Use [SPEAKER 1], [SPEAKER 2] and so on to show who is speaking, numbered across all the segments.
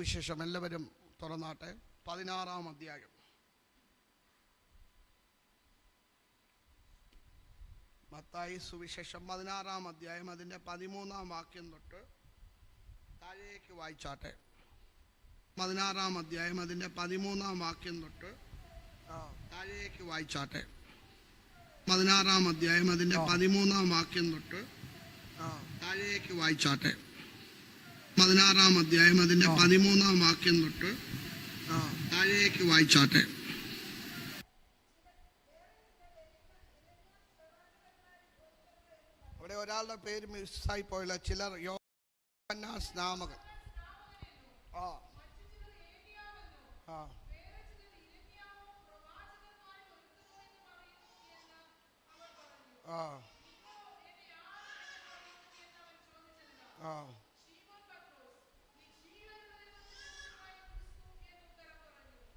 [SPEAKER 1] വിശേഷം എല്ലാവരും തുറന്നാട്ടെ. പതിനാറാം അധ്യായം. മത്തായി സുവിശേഷം പതിനാറാം അധ്യായം അതിന്റെ പതിമൂന്നാം വാക്യം തൊട്ട് താഴേക്ക് വായിച്ചാട്ടെ. പതിനാറാം അധ്യായം അതിന്റെ പതിമൂന്നാം വാക്യം തൊട്ട് താഴേക്ക് വായിച്ചാട്ടെ. പതിനാറാം അധ്യായം അതിന്റെ പതിമൂന്നാം വാക്യം തൊട്ട് താഴേക്ക് വായിച്ചാട്ടെ. പതിനാറാം അധ്യായം അതിന്റെ പതിമൂന്നാം വാക്യം തൊട്ട് താഴേക്ക് വായിച്ചാട്ടെ. അവിടെ ഒരാളുടെ പേര് മിസ്സായി പോയില്ല. ചിലർ യോഹന്നാൻ സ്നാമകൻ ആ. ആ. ആ. ആ.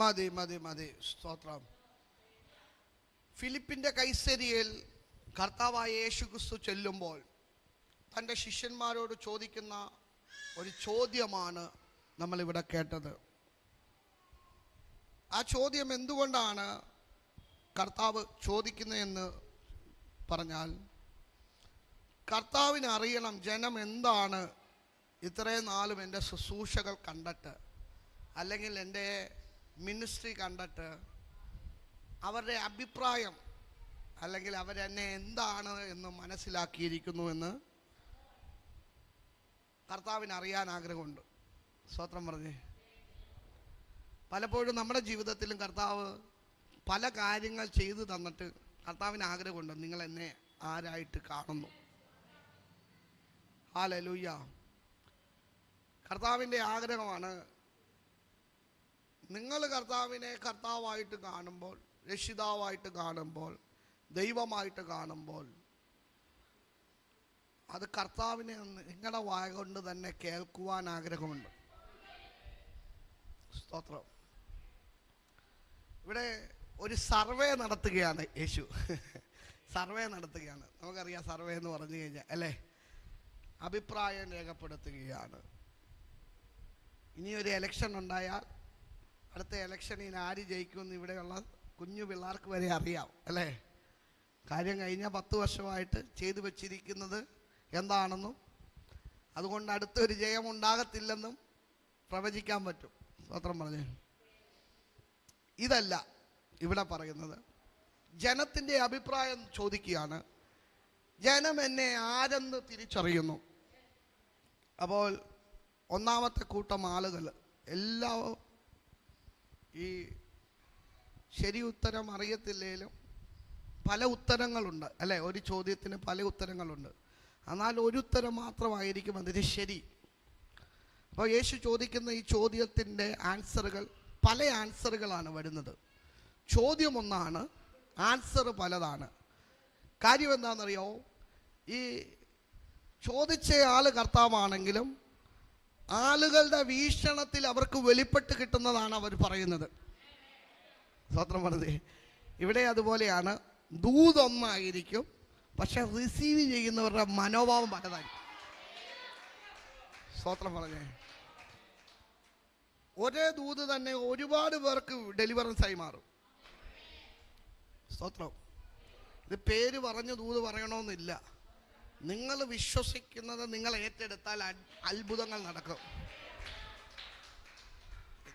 [SPEAKER 1] മതി മതി മതി. സ്തോത്രം. ഫിലിപ്പിന്റെ കൈസരിയിൽ കർത്താവായ യേശു ക്രിസ്തു ചെല്ലുമ്പോൾ തന്റെ ശിഷ്യന്മാരോട് ചോദിക്കുന്ന ഒരു ചോദ്യമാണ് നമ്മളിവിടെ കേട്ടത്. ആ ചോദ്യം എന്തുകൊണ്ടാണ് കർത്താവ് ചോദിക്കുന്നതെന്ന് പറഞ്ഞാൽ കർത്താവിന് അറിയണം ജനം എന്താണ് ഇത്രയും നാളും എന്റെ ശുശ്രൂഷകൾ കണ്ടിട്ട് അല്ലെങ്കിൽ എന്റെ മിനിസ്ട്രി കണ്ടിട്ട് അവരുടെ അഭിപ്രായം അല്ലെങ്കിൽ അവരെന്നെ എന്താണ് എന്ന് മനസ്സിലാക്കിയിരിക്കുന്നു എന്ന് കർത്താവിന് അറിയാൻ ആഗ്രഹമുണ്ട്. സ്വത്രം പറഞ്ഞേ. പലപ്പോഴും നമ്മുടെ ജീവിതത്തിലും കർത്താവ് പല കാര്യങ്ങൾ ചെയ്തു തന്നിട്ട് കർത്താവിന് ആഗ്രഹമുണ്ട്. നിങ്ങൾ എന്നെ ആരായിട്ട് കാണുന്നു? ആ ലലൂയ്യ കർത്താവിന്റെ ആഗ്രഹമാണ് നിങ്ങൾ കർത്താവിനെ കർത്താവായിട്ട് കാണുമ്പോൾ രക്ഷിതാവായിട്ട് കാണുമ്പോൾ ദൈവമായിട്ട് കാണുമ്പോൾ അത് കർത്താവിനെ നിങ്ങളുടെ വായ കൊണ്ട് തന്നെ കേൾക്കുവാൻ ആഗ്രഹമുണ്ട്. സ്തോത്രം. ഇവിടെ ഒരു സർവേ നടത്തുകയാണ് യേശു. സർവേ നടത്തുകയാണ്. നമുക്കറിയാം സർവേ എന്ന് പറഞ്ഞു കഴിഞ്ഞാൽ അല്ലേ? അഭിപ്രായം രേഖപ്പെടുത്തുകയാണ്. ഇനിയൊരു എലക്ഷൻ ഉണ്ടായാൽ അടുത്ത ഇലക്ഷനിൽ ആര് ജയിക്കുമെന്ന് ഇവിടെയുള്ള കുഞ്ഞു പിള്ളേർക്ക് വരെ അറിയാം അല്ലേ? കാര്യം കഴിഞ്ഞ പത്ത് വർഷമായിട്ട് ചെയ്തു വച്ചിരിക്കുന്നത് എന്താണെന്നും അതുകൊണ്ട് അടുത്തൊരു ജയം ഉണ്ടാകത്തില്ലെന്നും പ്രവചിക്കാൻ പറ്റും. സ്വത്രം പറഞ്ഞു. ഇതല്ല ഇവിടെ പറയുന്നത്. ജനത്തിന്റെ അഭിപ്രായം ചോദിക്കുകയാണ്. ജനം എന്നെ ആരെന്ന് തിരിച്ചറിയുന്നു? അപ്പോൾ ഒന്നാമത്തെ കൂട്ടം ആളുകൾ എല്ലാ ഈ ശരി ഉത്തരം അറിയത്തില്ലേലും പല ഉത്തരങ്ങളുണ്ട് അല്ലേ? ഒരു ചോദ്യത്തിന് പല ഉത്തരങ്ങളുണ്ട്. എന്നാൽ ഒരു ഉത്തരം മാത്രമായിരിക്കും അതിന് ശരി. അപ്പോൾ യേശു ചോദിക്കുന്ന ഈ ചോദ്യത്തിന്റെ ആൻസറുകൾ പല ആൻസറുകളാണ് വരുന്നത്. ചോദ്യം ഒന്നാണ് ആൻസർ പലതാണ്. കാര്യം എന്താണെന്നറിയോ? ഈ ചോദിച്ച ആൾ കർത്താവാണെങ്കിലും ആളുകളുടെ വീക്ഷണത്തിൽ അവർക്ക് വെളിപ്പെട്ട് കിട്ടുന്നതാണ് അവർ പറയുന്നത്. സ്വത്രം പറഞ്ഞത് ഇവിടെ അതുപോലെയാണ് ദൂതൊന്നായിരിക്കും പക്ഷെ റിസീവ് ചെയ്യുന്നവരുടെ മനോഭാവം പലതായിരിക്കും. സ്വത്രം പറഞ്ഞേ ഒരേ ദൂത് തന്നെ ഒരുപാട് പേർക്ക് ഡെലിവറൻസ് ആയി മാറും. സ്തോത്രം ഇത് പേര് പറഞ്ഞ് ദൂത് പറയണമെന്നില്ല. നിങ്ങൾ വിശ്വസിക്കുന്നത് നിങ്ങൾ ഏറ്റെടുത്താൽ അത്ഭുതങ്ങൾ നടക്കും.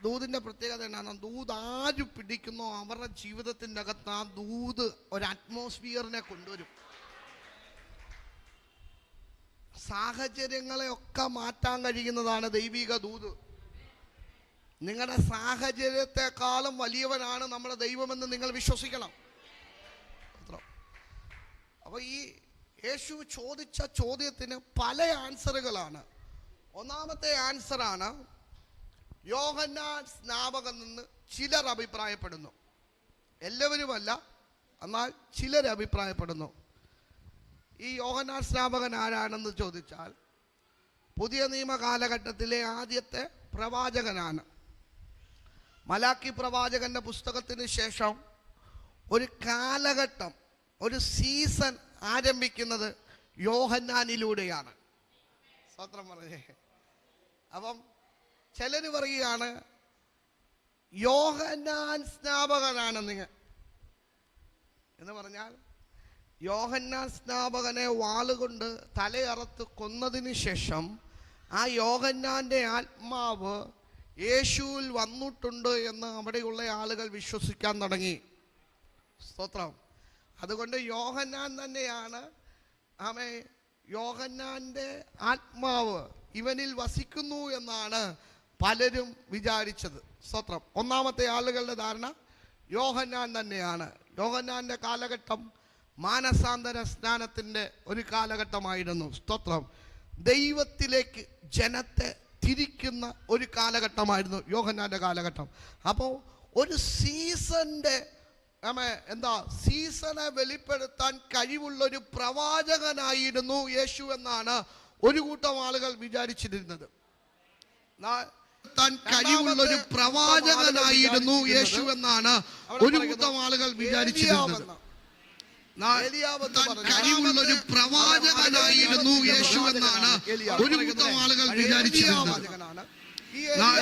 [SPEAKER 1] ദൂതിന്റെ പ്രത്യേകത എന്നാണ്. ദൂത് ആര് പിടിക്കുന്നോ അവരുടെ ജീവിതത്തിന്റെ അകത്ത് ആ ദൂത് ഒരു അറ്റ്മോസ്ഫിയറിനെ കൊണ്ടുവരും. സാഹചര്യങ്ങളെ ഒക്കെ മാറ്റാൻ കഴിയുന്നതാണ് ദൈവിക ദൂത്. നിങ്ങളുടെ സാഹചര്യത്തെക്കാളും വലിയവനാണ് നമ്മുടെ ദൈവമെന്ന് നിങ്ങൾ വിശ്വസിക്കണം. അപ്പോൾ ഈ യേശു ചോദിച്ച ചോദ്യത്തിന് പല ആൻസറുകളാണ്. ഒന്നാമത്തെ ആൻസറാണ് യോഹന്നാൻ സ്നാപകൻ നിന്ന് ചിലർ അഭിപ്രായപ്പെടുന്നു. എല്ലാവരുമല്ല എന്നാൽ ചിലർ അഭിപ്രായപ്പെടുന്നു. ഈ യോഹന്നാൻ സ്നാപകൻ ആരാണെന്ന് ചോദിച്ചാൽ പുതിയ നിയമ കാലഘട്ടത്തിലെ ആദ്യത്തെ പ്രവാചകനാണ്. മലാക്കി പ്രവാചകന്റെ പുസ്തകത്തിന് ശേഷം ഒരു കാലഘട്ടം ഒരു സീസൺ ആരംഭിക്കുന്നത് യോഹന്നാനിലൂടെയാണ്. സ്വത്രം പറഞ്ഞേ. അപ്പം ചിലർ പറയുകയാണ് യോഹന്നാൻ സ്നാപകനാണ് നിങ്ങൾ എന്ന് പറഞ്ഞാൽ യോഹന്നാൻ സ്നാപകനെ വാളുകൊണ്ട് തലയറത്ത് കൊന്നതിന് ശേഷം ആ യോഹന്നാന്റെ ആത്മാവ് യേശുവിൽ വന്നിട്ടുണ്ട് എന്ന് അവിടെയുള്ള ആളുകൾ വിശ്വസിക്കാൻ തുടങ്ങി. സ്തോത്രം. അതുകൊണ്ട് യോഹന്നാൻ തന്നെയാണ് ആമേ യോഹന്നാന്റെ ആത്മാവ് ഇവനിൽ വസിക്കുന്നു എന്നാണ് പലരും വിചാരിച്ചത്. സ്തോത്രം. ഒന്നാമത്തെ ആളുകളുടെ ധാരണ യോഹന്നാൻ തന്നെയാണ്. യോഹന്നാന്റെ കാലഘട്ടം മാനസാന്തര സ്നാനത്തിന്റെ ഒരു കാലഘട്ടമായിരുന്നു. സ്തോത്രം. ദൈവത്തിലേക്ക് ജനത്തെ തിരിക്കുന്ന ഒരു കാലഘട്ടമായിരുന്നു യോഹന്നാന്റെ കാലഘട്ടം. അപ്പോൾ ഒരു സീസന്റെ എന്താ സീസണെ വെളിപ്പെടുത്താൻ കഴിവുള്ള ഒരു പ്രവാചകനായിരുന്നു യേശു എന്നാണ് ഒരു കൂട്ടം ആളുകൾ വിചാരിച്ചിരുന്നത്. താൻ കഴിവുള്ള ഒരു പ്രവാചകനായിരുന്നു യേശു എന്നാണ് ഒരു കൂട്ടം ആളുകൾ വിചാരിച്ചിരുന്നത്. കഴിവുള്ള ഒരു പ്രവാചകനായിരുന്നു യേശു എന്നാണ് ഒരു കൂട്ടം ആളുകൾ വിചാരിച്ചിരുന്നത്. നാ-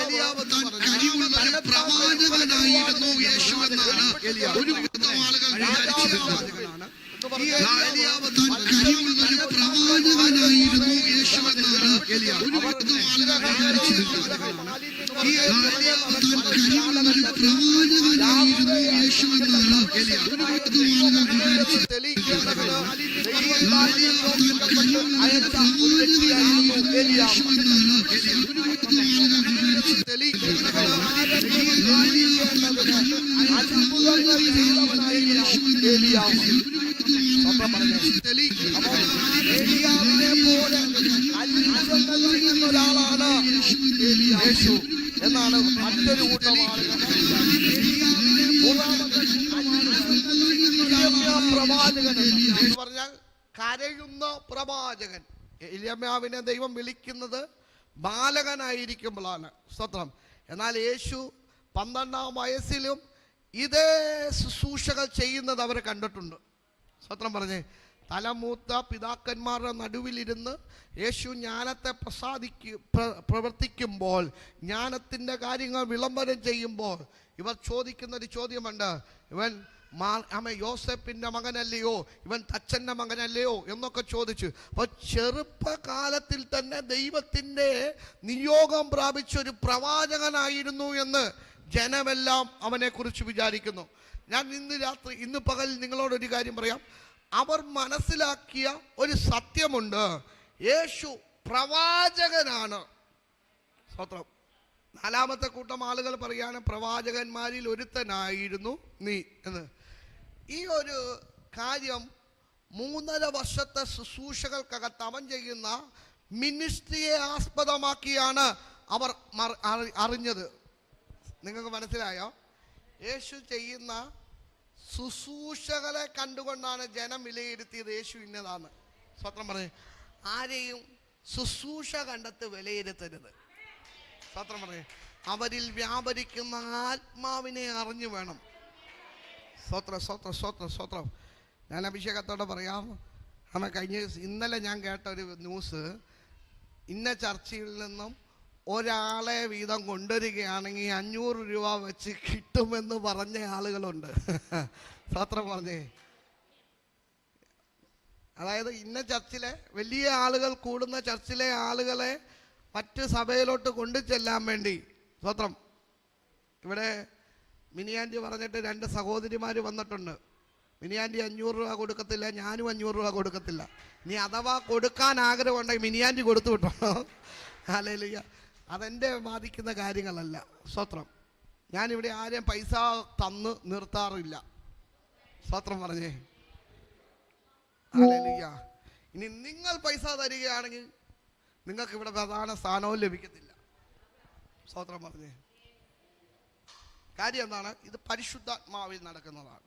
[SPEAKER 1] താൻ കഴിവുള്ള ഒരു പ്രവാചകനായിരുന്നു യേശു എന്നാണ് ഒരു കൂട്ടം ആളുകൾ വിചാരിച്ചിരുന്നത് താൻ പ്രവാചകനായിരുന്നു യേശു എന്നാണ് ഒരു വിചാരിച്ചിരുന്നത് ഒരാളാണ് എന്നാണ് മറ്റൊരു കൂട്ടം കരയുന്ന പ്രവാചകൻ. ഇലമ്യാവിനെ ദൈവം വിളിക്കുന്നത് ബാലകനായിരിക്കുമ്പോഴാണ്. സ്തോത്രം. എന്നാൽ യേശു പന്ത്രണ്ടാം വയസ്സിലും ഇതേ ശുശ്രൂഷകൾ ചെയ്യുന്നത് അവരെ കണ്ടിട്ടുണ്ട്. സ്വത്രം പറഞ്ഞേ തലമൂത്ത പിതാക്കന്മാരുടെ നടുവിലിരുന്ന് യേശു ജ്ഞാനത്തെ പ്രസാദിക്കു പ്രവർത്തിക്കുമ്പോൾ ജ്ഞാനത്തിന്റെ കാര്യങ്ങൾ വിളംബരം ചെയ്യുമ്പോൾ ഇവർ ചോദിക്കുന്ന ഒരു ചോദ്യമുണ്ട്. ഇവൻ മാ അമ്മ യോസെപ്പിന്റെ മകനല്ലയോ? ഇവൻ തച്ചന്റെ മകനല്ലയോ? എന്നൊക്കെ ചോദിച്ചു. അപ്പോൾ ചെറുപ്പകാലത്തിൽ തന്നെ ദൈവത്തിന്റെ നിയോഗം പ്രാപിച്ച ഒരു പ്രവാചകനായിരുന്നു എന്ന് ജനമെല്ലാം അവനെക്കുറിച്ച് വിചാരിക്കുന്നു. ഞാൻ ഇന്ന് രാത്രി ഇന്ന് പകൽ നിങ്ങളോടൊരു കാര്യം പറയാം. അവർ മനസ്സിലാക്കിയ ഒരു സത്യമുണ്ട്. യേശു പ്രവാചകനാണ്. സ്വത്രം നാലാമത്തെ കൂട്ടം ആളുകൾ പറയാണ് പ്രവാചകന്മാരിൽ ഒരുത്തനായിരുന്നു നീ എന്ന്. ഈ ഒരു കാര്യം മൂന്നര വർഷത്തെ ശുശ്രൂഷകൾക്കകത്ത് അവൻ ചെയ്യുന്ന മിനിസ്ട്രിയെ ആസ്പദമാക്കിയാണ് അവർ അറിഞ്ഞത്. നിങ്ങൾക്ക് മനസ്സിലായോ? യേശു ചെയ്യുന്ന ശുശ്രൂഷകളെ കണ്ടുകൊണ്ടാണ് ജനം വിലയിരുത്തിയത് യേശു ഇന്നതാണ്. സ്വത്രം പറഞ്ഞു ആരെയും ശുശ്രൂഷ കണ്ടെത്ത് വിലയിരുത്തരുത്. സ്വത്രം പറഞ്ഞു അവരിൽ വ്യാപരിക്കുന്ന ആത്മാവിനെ അറിഞ്ഞു വേണം. സ്വത്രം സ്വത്രം സ്വത്രം സ്വത്രം ഞാൻ അഭിഷേകത്തോടെ പറയാം. അമ്മ കഴിഞ്ഞ ഇന്നലെ ഞാൻ കേട്ട ഒരു ന്യൂസ് ഇന്ന ചർച്ചയിൽ നിന്നും ഒരാളെ വീതം കൊണ്ടുവരികയാണെങ്കിൽ അഞ്ഞൂറ് രൂപ വെച്ച് കിട്ടുമെന്ന് പറഞ്ഞ ആളുകളുണ്ട്. സാത്രം പറഞ്ഞേ. അതായത് ഇന്ന ചർച്ചിലെ വലിയ ആളുകൾ കൂടുന്ന ചർച്ചിലെ ആളുകളെ മറ്റ് സഭയിലോട്ട് കൊണ്ടു ചെല്ലാൻ വേണ്ടി. സ്വത്രം ഇവിടെ മിനിയാന്റി പറഞ്ഞിട്ട് രണ്ട് സഹോദരിമാർ വന്നിട്ടുണ്ട്. മിനിയാന്റി അഞ്ഞൂറ് രൂപ കൊടുക്കത്തില്ല ഞാനും അഞ്ഞൂറ് രൂപ കൊടുക്കത്തില്ല. നീ അഥവാ കൊടുക്കാൻ ആഗ്രഹമുണ്ടെങ്കിൽ മിനിയാന്റി കൊടുത്തു വിട്ടോ? അല്ലേലിയ അതെന്റെ ബാധിക്കുന്ന കാര്യങ്ങളല്ല. സ്വത്രം. ഞാനിവിടെ ആരെയും പൈസ തന്ന് നിർത്താറില്ല. സ്വത്രം പറഞ്ഞേ. ഇനി നിങ്ങൾ പൈസ തരികയാണെങ്കിൽ നിങ്ങൾക്ക് ഇവിടെ പ്രധാന സ്ഥാനവും ലഭിക്കത്തില്ല. സ്വത്രം പറഞ്ഞേ. കാര്യം എന്താണ്? ഇത് പരിശുദ്ധാത്മാവിൽ നടക്കുന്നതാണ്.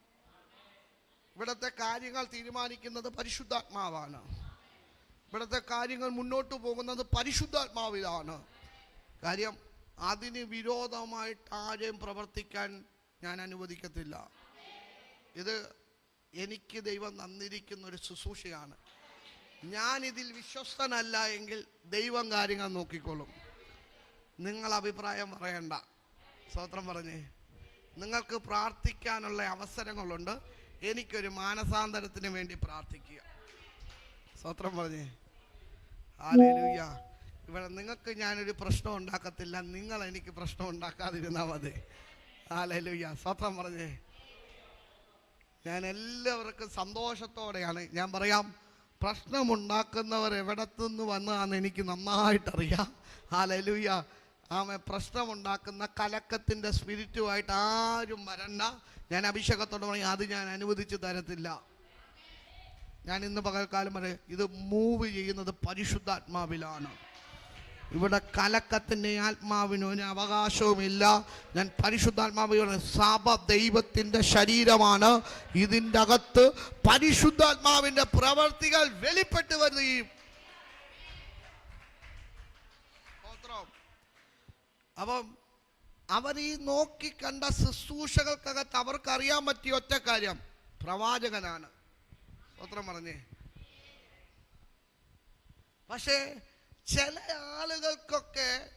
[SPEAKER 1] ഇവിടത്തെ കാര്യങ്ങൾ തീരുമാനിക്കുന്നത് പരിശുദ്ധാത്മാവാണ്. ഇവിടത്തെ കാര്യങ്ങൾ മുന്നോട്ട് പോകുന്നത് പരിശുദ്ധാത്മാവിലാണ്. കാര്യം അതിന് വിരോധമായിട്ട് ആരെയും പ്രവർത്തിക്കാൻ ഞാൻ അനുവദിക്കത്തില്ല. ഇത് എനിക്ക് ദൈവം തന്നിരിക്കുന്ന ഒരു ശുശ്രൂഷയാണ്. ഞാൻ ഇതിൽ വിശ്വസ്തനല്ല എങ്കിൽ ദൈവം കാര്യങ്ങൾ നോക്കിക്കോളും. നിങ്ങൾ അഭിപ്രായം പറയണ്ട. സ്വത്രം പറഞ്ഞേ. നിങ്ങൾക്ക് പ്രാർത്ഥിക്കാനുള്ള അവസരങ്ങളുണ്ട്. എനിക്കൊരു മാനസാന്തരത്തിന് വേണ്ടി പ്രാർത്ഥിക്കുക. സ്വത്രം പറഞ്ഞേ. ഹാലേലൂയ ഇവിടെ നിങ്ങൾക്ക് ഞാനൊരു പ്രശ്നം ഉണ്ടാക്കത്തില്ല. നിങ്ങൾ എനിക്ക് പ്രശ്നം ഉണ്ടാക്കാതിരുന്നാൽ മതി. ഹാലേലൂയ സ്വത്രം പറഞ്ഞേ. ഞാൻ എല്ലാവർക്കും സന്തോഷത്തോടെയാണ്. ഞാൻ പറയാം പ്രശ്നമുണ്ടാക്കുന്നവർ എവിടത്തുനിന്ന് വന്നതാന്ന് എനിക്ക് നന്നായിട്ടറിയാം. ഹാലലൂയ ആമ പ്രശ്നമുണ്ടാക്കുന്ന കലക്കത്തിന്റെ സ്പിരിറ്റുമായിട്ട് ആരും വരണ്ട. ഞാൻ അഭിഷേകത്തോട് പറയും അത് ഞാൻ അനുവദിച്ച് തരത്തില്ല. ഞാൻ ഇന്ന് പകൽക്കാലം വരെ ഇത് മൂവ് ചെയ്യുന്നത് പരിശുദ്ധാത്മാവിലാണ്. ഇവിടെ കലക്കത്തിന്റെ ആത്മാവിന് ഒരു അവകാശവുമില്ല. ഞാൻ പരിശുദ്ധാത്മാവിയുടെ സഭ ദൈവത്തിന്റെ ശരീരമാണ്. ഇതിന്റെ അകത്ത് പരിശുദ്ധാത്മാവിന്റെ പ്രവർത്തികൾ വെളിപ്പെട്ട് വരികയും. അപ്പം അവർ ഈ നോക്കി കണ്ട ശുശ്രൂഷകൾക്കകത്ത് അവർക്ക് അറിയാൻ പറ്റിയ ഒറ്റ കാര്യം. പ്രവാചകനാണ്. പത്രം പറഞ്ഞേ. പക്ഷേ ചില ആളുകൾക്കൊക്കെ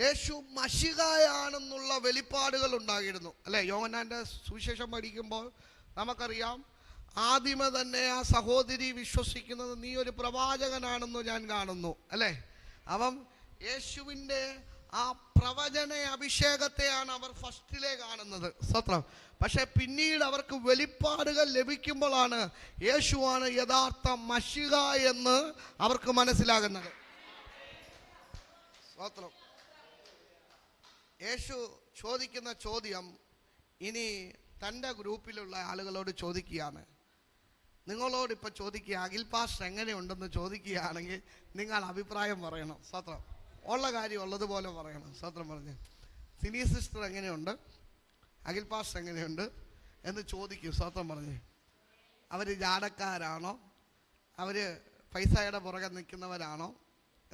[SPEAKER 1] യേശു മഷികായാണെന്നുള്ള വെളിപ്പാടുകൾ ഉണ്ടായിരുന്നു. അല്ലെ? യോഹനാന്റെ സുവിശേഷം പഠിക്കുമ്പോൾ നമുക്കറിയാം ആദ്യമേ തന്നെ ആ സഹോദരി വിശ്വസിക്കുന്നത് നീ ഒരു പ്രവാചകനാണെന്ന് ഞാൻ കാണുന്നു. അല്ലേ? അപ്പം യേശുവിന്റെ ആ പ്രവചന അഭിഷേകത്തെയാണ് അവർ ഫസ്റ്റിലെ കാണുന്നത്. സ്വത്രം പക്ഷെ പിന്നീട് അവർക്ക് വെളിപ്പാടുകൾ ലഭിക്കുമ്പോഴാണ് യേശുവാണ് യഥാർത്ഥ മഷിക എന്ന് അവർക്ക് മനസ്സിലാകുന്നത്. സ്തോത്രം യേശു ചോദിക്കുന്ന ചോദ്യം ഇനി തന്റെ ഗ്രൂപ്പിലുള്ള ആളുകളോട് ചോദിക്കുകയാണ്. നിങ്ങളോട് ഇപ്പം ചോദിക്കുക അഖിൽ പാസ്റ്റർ എങ്ങനെയുണ്ടെന്ന് ചോദിക്കുകയാണെങ്കിൽ നിങ്ങൾ അഭിപ്രായം പറയണം. സ്വത്രം ഉള്ള കാര്യം ഉള്ളതുപോലെ പറയണം. സ്വത്രം പറഞ്ഞ്. സിനി സിസ്റ്റർ എങ്ങനെയുണ്ട്? അഖിൽ പാസ്റ്റർ എങ്ങനെയുണ്ട്? എന്ന് ചോദിക്കും. സ്വത്രം പറഞ്ഞ്. അവർ ജാടക്കാരാണോ? അവർ പൈസയുടെ പുറകെ നിൽക്കുന്നവരാണോ?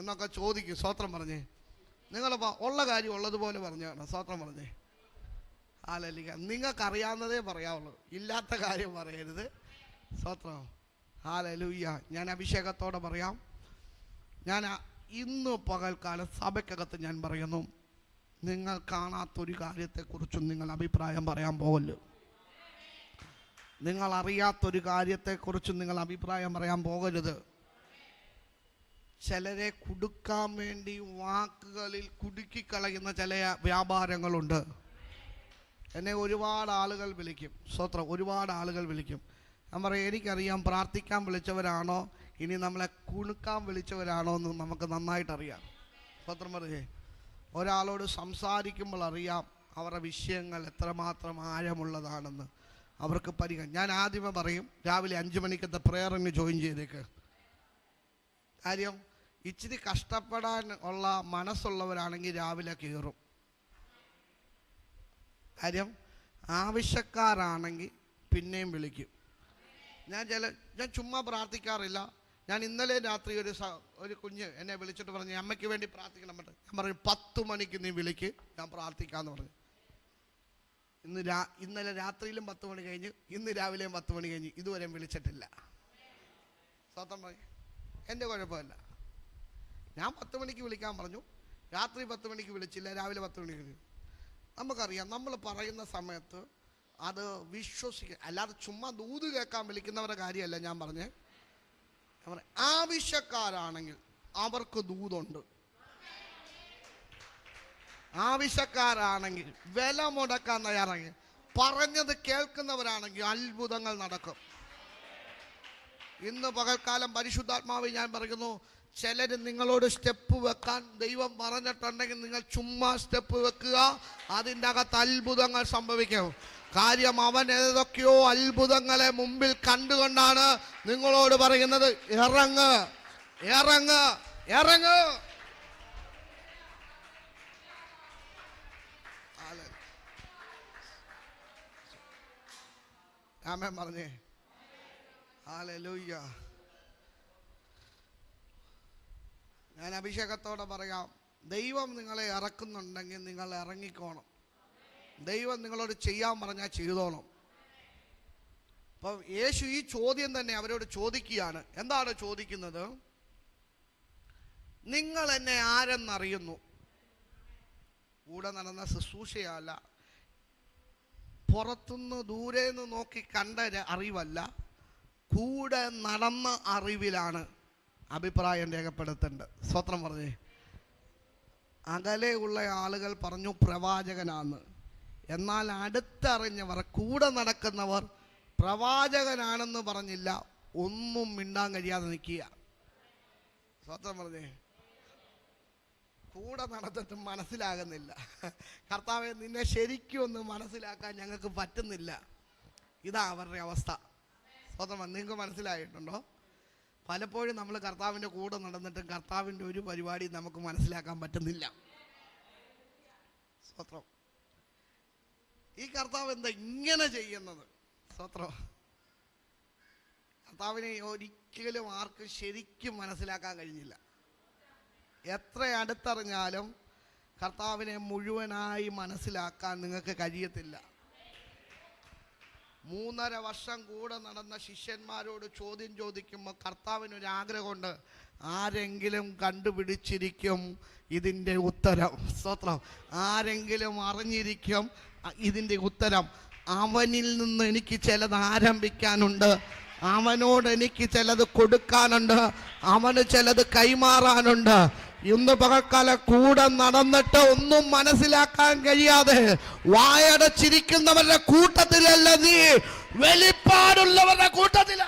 [SPEAKER 1] എന്നൊക്കെ ചോദിക്കും സ്വത്രം പറഞ്ഞേ. നിങ്ങൾ ഉള്ള കാര്യം ഉള്ളതുപോലെ പറഞ്ഞാണ് സ്വത്രം പറഞ്ഞേ. ഹാലലിക നിങ്ങൾക്കറിയാവുന്നതേ പറയാവുള്ളൂ. ഇല്ലാത്ത കാര്യം പറയരുത്. സ്വത്രം ആലലൂയ്യ ഞാൻ അഭിഷേകത്തോടെ പറയാം. ഞാൻ ഇന്ന് പകൽക്കാലം സഭയ്ക്കകത്ത് ഞാൻ പറയുന്നു നിങ്ങൾ കാണാത്തൊരു കാര്യത്തെക്കുറിച്ചും നിങ്ങൾ അഭിപ്രായം പറയാൻ പോകല്ലോ. നിങ്ങൾ അറിയാത്തൊരു കാര്യത്തെക്കുറിച്ചും നിങ്ങൾ അഭിപ്രായം പറയാൻ പോകരുത്. ചിലരെ കുടുക്കാൻ വേണ്ടി വാക്കുകളിൽ കുടുക്കിക്കളയുന്ന ചില വ്യാപാരങ്ങളുണ്ട്. എന്നെ ഒരുപാട് ആളുകൾ വിളിക്കും. സ്വത്രം ഒരുപാട് ആളുകൾ വിളിക്കും. ഞാൻ പറയും എനിക്കറിയാം പ്രാർത്ഥിക്കാൻ വിളിച്ചവരാണോ? ഇനി നമ്മളെ കുണുക്കാൻ വിളിച്ചവരാണോ എന്ന് നമുക്ക് നന്നായിട്ടറിയാം. സ്വത്രം പറയേ ഒരാളോട് സംസാരിക്കുമ്പോൾ അറിയാം അവരുടെ വിഷയങ്ങൾ എത്രമാത്രം ആഴമുള്ളതാണെന്ന്. അവർക്ക് പരിഗ ഞാൻ ആദ്യമേ പറയും രാവിലെ അഞ്ച് മണിക്കത്തെ പ്രേയറിന് ജോയിൻ ചെയ്തേക്ക്. കാര്യം ഇച്ചിരി കഷ്ടപ്പെടാൻ ഉള്ള മനസ്സുള്ളവരാണെങ്കിൽ രാവിലെ കയറും. കാര്യം ആവശ്യക്കാരാണെങ്കിൽ പിന്നെയും വിളിക്കും. ഞാൻ ചില ഞാൻ ചുമ്മാ പ്രാർത്ഥിക്കാറില്ല. ഞാൻ ഇന്നലെ രാത്രി ഒരു ഒരു കുഞ്ഞ് എന്നെ വിളിച്ചിട്ട് പറഞ്ഞു അമ്മയ്ക്ക് വേണ്ടി പ്രാർത്ഥിക്കണം പറ്റും ഞാൻ പറഞ്ഞു പത്ത് മണിക്ക് നീ വിളിക്ക് ഞാൻ പ്രാർത്ഥിക്കാമെന്ന് പറഞ്ഞു. ഇന്ന് രാ ഇന്നലെ രാത്രിയിലും പത്ത് മണി കഴിഞ്ഞ് ഇന്ന് രാവിലെയും പത്ത് മണി കഴിഞ്ഞ് ഇതുവരെയും വിളിച്ചിട്ടില്ല. സ്വത്തം പറയും എന്റെ കുഴപ്പമില്ല. ഞാൻ പത്ത് മണിക്ക് വിളിക്കാൻ പറഞ്ഞു. രാത്രി പത്ത് മണിക്ക് വിളിച്ചില്ല രാവിലെ പത്ത് മണിക്ക് നമുക്കറിയാം നമ്മൾ പറയുന്ന സമയത്ത് അത് വിശ്വസിക്കുക അല്ലാതെ ചുമ്മാ ദൂത് കേൾക്കാൻ വിളിക്കുന്നവരുടെ കാര്യമല്ല ഞാൻ പറഞ്ഞേ ആവശ്യക്കാരാണെങ്കിൽ അവർക്ക് ദൂതുണ്ട്. ആവശ്യക്കാരാണെങ്കിൽ വില മുടക്കാൻ തയ്യാറാണെങ്കിൽ പറഞ്ഞത് കേൾക്കുന്നവരാണെങ്കിൽ അത്ഭുതങ്ങൾ നടക്കും. ഇന്ന് പകൽക്കാലം പരിശുദ്ധാത്മാവ് ഞാൻ പറയുന്നു ചിലർ നിങ്ങളോട് സ്റ്റെപ്പ് വെക്കാൻ ദൈവം പറഞ്ഞിട്ടുണ്ടെങ്കിൽ നിങ്ങൾ ചുമ്മാ സ്റ്റെപ്പ് വെക്കുക. അതിന്റെ അകത്ത് അത്ഭുതങ്ങൾ സംഭവിക്കും. കാര്യം അവൻ ഏതൊക്കെയോ അത്ഭുതങ്ങളെ മുമ്പിൽ കണ്ടുകൊണ്ടാണ് നിങ്ങളോട് പറയുന്നത്. ഇറങ്ങ് ഇറങ്ങ് ഇറങ്ങ്. ആമേൻ പറഞ്ഞേ. ഹല്ലേലൂയ ഞാൻ അഭിഷേകത്തോടെ പറയാം. ദൈവം നിങ്ങളെ ഇറക്കുന്നുണ്ടെങ്കിൽ നിങ്ങൾ ഇറങ്ങിക്കോണം. ദൈവം നിങ്ങളോട് ചെയ്യാൻ പറഞ്ഞാൽ ചെയ്തോണം അപ്പം യേശു ഈ ചോദ്യം തന്നെ അവരോട് ചോദിക്കുകയാണ്. എന്താണ് ചോദിക്കുന്നത്? നിങ്ങൾ എന്നെ ആരെന്നറിയുന്നു? കൂടെ നടന്ന ശുശ്രൂഷയല്ല. പുറത്തുനിന്ന് ദൂരെ നിന്ന് നോക്കി കണ്ട അറിവല്ല. കൂടെ നടന്ന അറിവിലാണ്. അഭിപ്രായം രേഖപ്പെടുത്തേണ്ടത് സ്വത്രം പറഞ്ഞേ. അകലെയുള്ള ആളുകൾ പറഞ്ഞു പ്രവാചകനാന്ന്. എന്നാൽ അടുത്തറിഞ്ഞവർ കൂടെ നടക്കുന്നവർ പ്രവാചകനാണെന്ന് പറഞ്ഞില്ല. ഒന്നും മിണ്ടാൻ കഴിയാതെ നിൽക്കുക. സ്വത്രം പറഞ്ഞേ. കൂടെ നടന്നിട്ട് മനസ്സിലാകുന്നില്ല. കർത്താവെ നിന്നെ ശരിക്കും ഒന്ന് മനസ്സിലാക്കാൻ ഞങ്ങൾക്ക് പറ്റുന്നില്ല. ഇതാ അവരുടെ അവസ്ഥ. സ്വന്തം നിങ്ങൾക്ക് മനസ്സിലായിട്ടുണ്ടോ? പലപ്പോഴും നമ്മൾ കർത്താവിന്റെ കൂടെ നടന്നിട്ടും കർത്താവിന്റെ ഒരു പരിപാടി നമുക്ക് മനസ്സിലാക്കാൻ പറ്റുന്നില്ല. സ്വത്രം ഈ കർത്താവ് എന്താ ഇങ്ങനെ ചെയ്യുന്നത്? സ്വത്രം കർത്താവിനെ ഒരിക്കലും ആർക്കും ശരിക്കും മനസ്സിലാക്കാൻ കഴിഞ്ഞില്ല. എത്ര അടുത്തറിഞ്ഞാലും കർത്താവിനെ മുഴുവനായി മനസ്സിലാക്കാൻ നിങ്ങൾക്ക് കഴിയത്തില്ല. മൂന്നര വർഷം കൂടെ നടന്ന ശിഷ്യന്മാരോട് ചോദ്യം ചോദിക്കുമ്പോൾ കർത്താവിനൊരു ആഗ്രഹമുണ്ട് ആരെങ്കിലും കണ്ടുപിടിച്ചിരിക്കും ഇതിന്റെ ഉത്തരം. സ്തോത്രം. ആരെങ്കിലും അറിഞ്ഞിരിക്കും ഇതിന്റെ ഉത്തരം. അവനിൽ നിന്ന് എനിക്ക് ചിലത് ആരംഭിക്കാനുണ്ട്. അവനോട് എനിക്ക് ചിലത് കൊടുക്കാനുണ്ട്. അവന് ചിലത് കൈമാറാനുണ്ട്. ഇന്ന് പകൽക്കാല കൂടെ നടന്നിട്ട് ഒന്നും മനസ്സിലാക്കാൻ കഴിയാതെ വായടച്ചിരിക്കുന്നവരുടെ കൂട്ടത്തിലല്ല നീ? വെളിപ്പാടുള്ളവരുടെ കൂട്ടത്തില.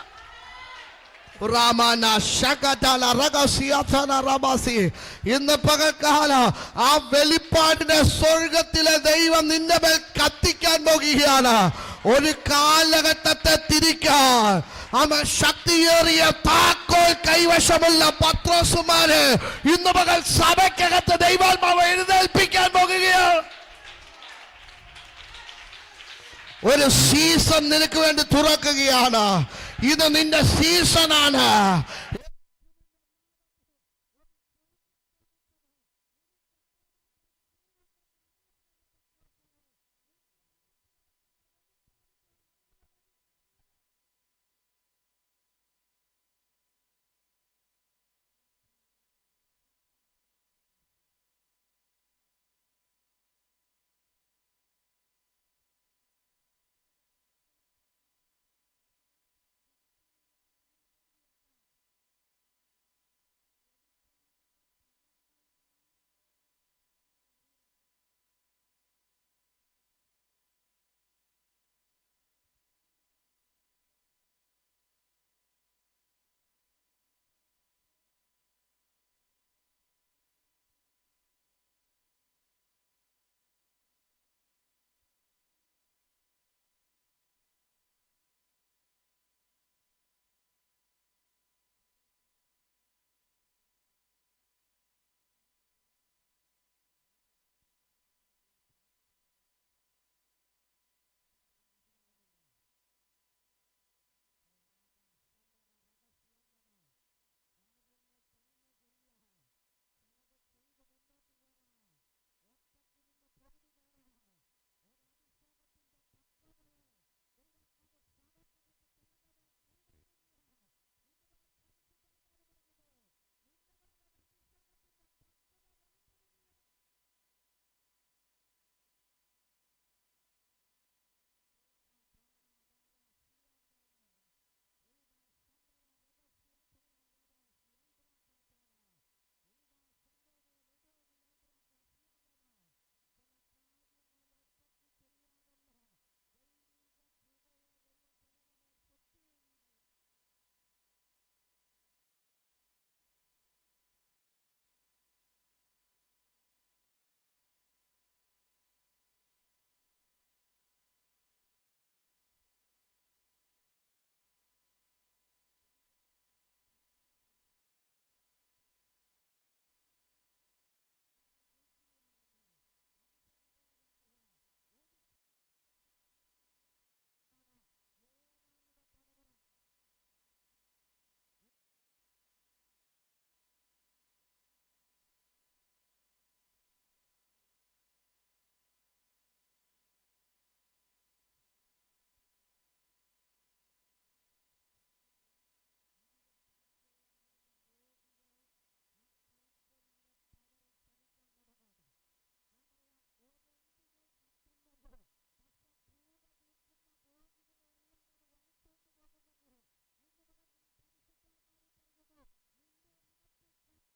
[SPEAKER 1] ഇന്ന് പകൽക്കാല ആ വെളിപ്പാടിന്റെ സ്വർഗത്തിലെ ദൈവം നിന്റെ മേൽ കത്തിക്കാൻ പോകുകയാണ് ഒരു കാലഘട്ടത്തെ തിരിക്കാൻ. അവൻ ശക്തിയേറിയ താക്കോൽ കൈവശമുള്ള പത്രോസുമാര് ഇന്ന് മകൾ സഭയ്ക്കകത്ത് ദൈവാത്മാവ് എഴുന്നേൽപ്പിക്കാൻ പോകുകയാണ്. ഒരു സീസൺ നിനക്ക് വേണ്ടി തുറക്കുകയാണ്. ഇത് നിന്റെ സീസണാണ്